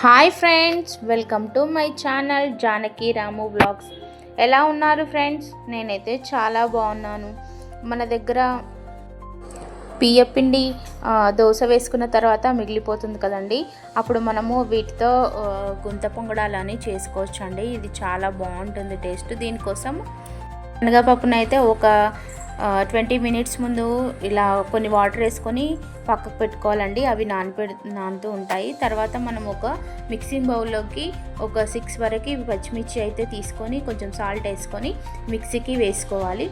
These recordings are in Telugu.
Hi friends welcome to my channel Janaki Ramu blogs. ఎలా ఉన్నారు ఫ్రెండ్స్? నేనైతే చాలా బాగున్నాను. మన దగ్గర పియ్యపిండి దోశ వేసుకున్న తర్వాత మిగిలిపోతుంది కదండి. అప్పుడు మనము వీటితో గుంత పొంగడాలని చేసుకోవచ్చు అండి ఇది చాలా బాగుంటుంది టేస్ట్. దీనికోసం శనగపప్పునైతే ఒక ట్వంటీ మినిట్స్ ముందు ఇలా కొన్ని వాటర్ వేసుకొని పక్కకు పెట్టుకోవాలండి. అవి నానపె నానుతూ ఉంటాయి. తర్వాత మనం ఒక మిక్సింగ్ బౌల్లోకి ఒక సిక్స్ వరకు పచ్చిమిర్చి అయితే తీసుకొని కొంచెం సాల్ట్ వేసుకొని మిక్సీకి వేసుకోవాలి.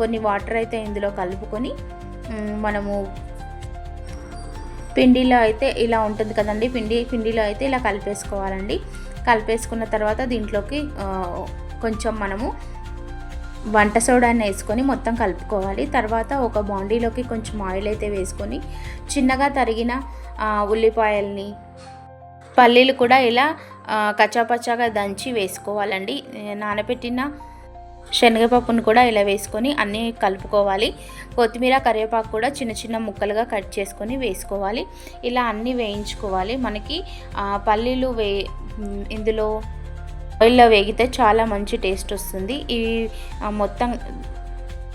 కొన్ని వాటర్ అయితే ఇందులో కలుపుకొని మనము పిండిలో అయితే ఇలా ఉంటుంది కదండి. పిండి పిండిలో అయితే ఇలా కలిపేసుకోవాలండి. కలిపేసుకున్న తర్వాత దీంట్లోకి కొంచెం మనము వంట సోడాని వేసుకొని మొత్తం కలుపుకోవాలి. తర్వాత ఒక బాండీలోకి కొంచెం ఆయిల్ అయితే వేసుకొని చిన్నగా తరిగిన ఉల్లిపాయల్ని పల్లీలు కూడా ఇలా కచ్చాపచ్చాగా దంచి వేసుకోవాలండి. నానబెట్టిన శనగపప్పును కూడా ఇలా వేసుకొని అన్నీ కలుపుకోవాలి. కొత్తిమీర కరివేపాకు కూడా చిన్న చిన్న ముక్కలుగా కట్ చేసుకొని వేసుకోవాలి. ఇలా అన్నీ వేయించుకోవాలి. మనకి పల్లీలు వే ఇందులో ఆయిల్లో వేగితే చాలా మంచి టేస్ట్ వస్తుంది. ఇవి మొత్తం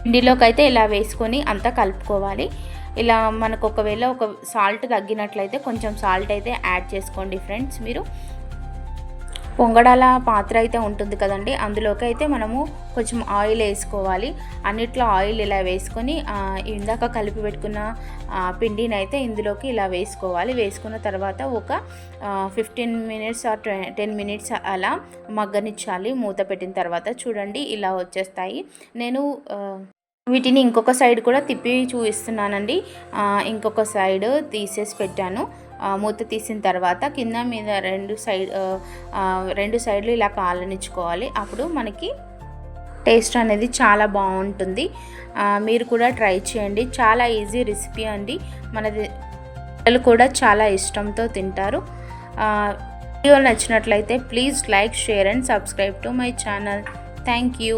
పిండిలోకి అయితే ఇలా వేసుకొని అంతా కలుపుకోవాలి. ఇలా మనకు ఒకవేళ ఒక సాల్ట్ తగ్గినట్లయితే కొంచెం సాల్ట్ అయితే యాడ్ చేసుకోండి ఫ్రెండ్స్ మీరు. పొంగడాల పాత్ర అయితే ఉంటుంది కదండి. అందులోకి అయితే మనము కొంచెం ఆయిల్ వేసుకోవాలి. అన్నిట్లో ఆయిల్ ఇలా వేసుకొని ఇందాక కలిపి పెట్టుకున్న పిండిని అయితే ఇందులోకి ఇలా వేసుకోవాలి. వేసుకున్న తర్వాత ఒక fifteen minutes or ten minutes అలా మగ్గనిచ్చాలి. మూత పెట్టిన తర్వాత చూడండి ఇలా వచ్చేస్తాయి. నేను వీటిని ఇంకొక సైడ్ కూడా తిప్పి చూపిస్తున్నానండి. ఇంకొక సైడ్ తీసేసి పెట్టాను. మూత తీసిన తర్వాత కింద మీద రెండు సైడ్ రెండు సైడ్లు ఇలా కాలనిచ్చుకోవాలి. అప్పుడు మనకి టేస్ట్ అనేది చాలా బాగుంటుంది. మీరు కూడా ట్రై చేయండి. చాలా ఈజీ రెసిపీ అండి. మనది పిల్లలు కూడా చాలా ఇష్టంతో తింటారు. వీడియో నచ్చినట్లయితే please like share and subscribe to my channel. Thank you.